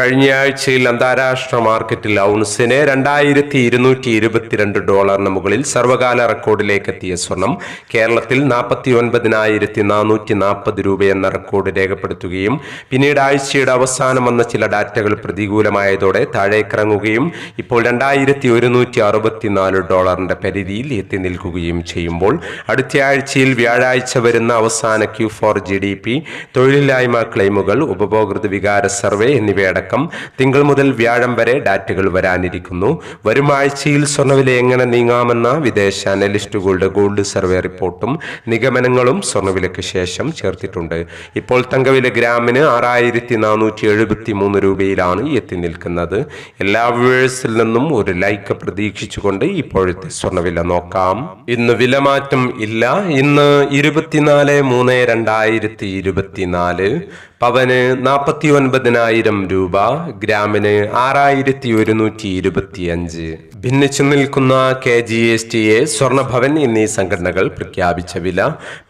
കഴിഞ്ഞ ആഴ്ചയിൽ അന്താരാഷ്ട്ര മാർക്കറ്റിൽ ഔൺസിന് രണ്ടായിരത്തി ഇരുന്നൂറ്റി ഇരുപത്തിരണ്ട് ഡോളറിന് മുകളിൽ സർവകാല റെക്കോർഡിലേക്ക് എത്തിയ സ്വർണം കേരളത്തിൽ നാൽപ്പത്തി ഒൻപതിനായിരത്തി നാനൂറ്റി നാൽപ്പത് രൂപ എന്ന റെക്കോർഡ് രേഖപ്പെടുത്തുകയും പിന്നീട് ആഴ്ചയുടെ അവസാനം വന്ന ചില ഡാറ്റകൾ പ്രതികൂലമായതോടെ താഴേക്കിറങ്ങുകയും ഇപ്പോൾ രണ്ടായിരത്തി ഒരുന്നൂറ്റി അറുപത്തിനാല് ഡോളറിന്റെ പരിധിയിൽ എത്തി നിൽക്കുകയും ചെയ്യുമ്പോൾ അടുത്ത ആഴ്ചയിൽ വ്യാഴാഴ്ച വരുന്ന അവസാന Q four G D P തൊഴിലില്ലായ്മ ക്ലെയിമുകൾ ഉപഭോക്തൃ വികാര സർവേ എന്നിവയടക്കം തിങ്കൾ മുതൽ വ്യാഴം വരെ ഡാറ്റകൾ വരാനിരിക്കുന്നു. വരും ആഴ്ചയിൽ സ്വർണവില എങ്ങനെ നീങ്ങാമെന്ന വിദേശ അനലിസ്റ്റുകളുടെ ഗോൾഡ് സർവേ റിപ്പോർട്ടും നിഗമനങ്ങളും സ്വർണവിലയ്ക്ക് ശേഷം ചേർത്തിട്ടുണ്ട്. ഇപ്പോൾ തങ്കവില ഗ്രാമിന് ആറായിരത്തി നാനൂറ്റി എഴുപത്തി മൂന്ന് രൂപയിലാണ് എത്തി നിൽക്കുന്നത്. എല്ലാ വ്യൂവേഴ്സിൽ നിന്നും ഒരു ലൈക്ക് പ്രതീക്ഷിച്ചുകൊണ്ട് ഇപ്പോഴത്തെ സ്വർണവില നോക്കാം. ഇന്ന് വിലമാറ്റം ഇല്ല. ഇന്ന് ഇരുപത്തിനാല് മൂന്ന് രണ്ടായിരത്തി ഇരുപത്തിനാല് പവന് നാൽപ്പത്തി ഒൻപതിനായിരം രൂപ ഗ്രാമിന് ആറായിരത്തി ഒരുന്നൂറ്റി ഇരുപത്തി അഞ്ച് ഭിന്നിച്ചു നിൽക്കുന്ന K G S T A സ്വർണഭവൻ എന്നീ സംഘടനകൾ പ്രഖ്യാപിച്ച വില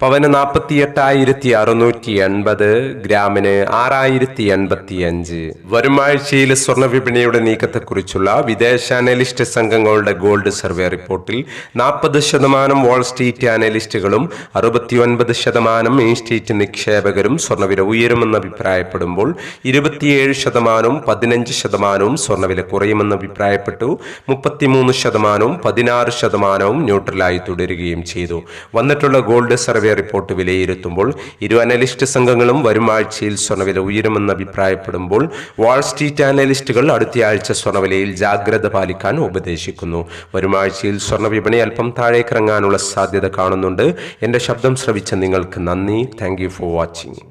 പവന് നാൽപ്പത്തി എട്ടായിരത്തി അറുന്നൂറ്റി എൺപത് ഗ്രാമിന് ആറായിരത്തി എൺപത്തി അഞ്ച് വരും ആഴ്ചയിൽ സ്വർണ വിപണിയുടെ നീക്കത്തെക്കുറിച്ചുള്ള വിദേശ അനലിസ്റ്റ് സംഘങ്ങളുടെ ഗോൾഡ് സർവേ റിപ്പോർട്ടിൽ നാൽപ്പത് ശതമാനം വാൾ സ്ട്രീറ്റ് അനലിസ്റ്റുകളും അറുപത്തിയൊൻപത് ശതമാനം ഇൻസ്റ്റീറ്റ് നിക്ഷേപകരും സ്വർണവില ഉയരുമെന്ന് അഭിപ്രായപ്പെടുമ്പോൾ ഇരുപത്തിയേഴ് ശതമാനവും പതിനഞ്ച് ശതമാനവും സ്വർണവില കുറയുമെന്ന് അഭിപ്രായപ്പെട്ടു. മുപ്പത്തിമൂന്ന് ശതമാനവും പതിനാറ് ശതമാനവും ന്യൂട്രലായി തുടരുകയും ചെയ്തു. വന്നിട്ടുള്ള ഗോൾഡ് സർവേ റിപ്പോർട്ട് വിലയിരുത്തുമ്പോൾ ഇരു അനലിസ്റ്റ് സംഘങ്ങളും വരുമാഴ്ചയിൽ സ്വർണവില ഉയരുമെന്ന് അഭിപ്രായപ്പെടുമ്പോൾ വാൾസ്ട്രീറ്റ് അനലിസ്റ്റുകൾ അടുത്തയാഴ്ച സ്വർണവിലയിൽ ജാഗ്രത പാലിക്കാൻ ഉപദേശിക്കുന്നു. വരുമാഴ്ചയിൽ സ്വർണ വിപണി അല്പം താഴേക്കിറങ്ങാനുള്ള സാധ്യത കാണുന്നുണ്ട്. എന്റെ ശബ്ദം ശ്രവിച്ച നിങ്ങൾക്ക് നന്ദി. Thank for watching.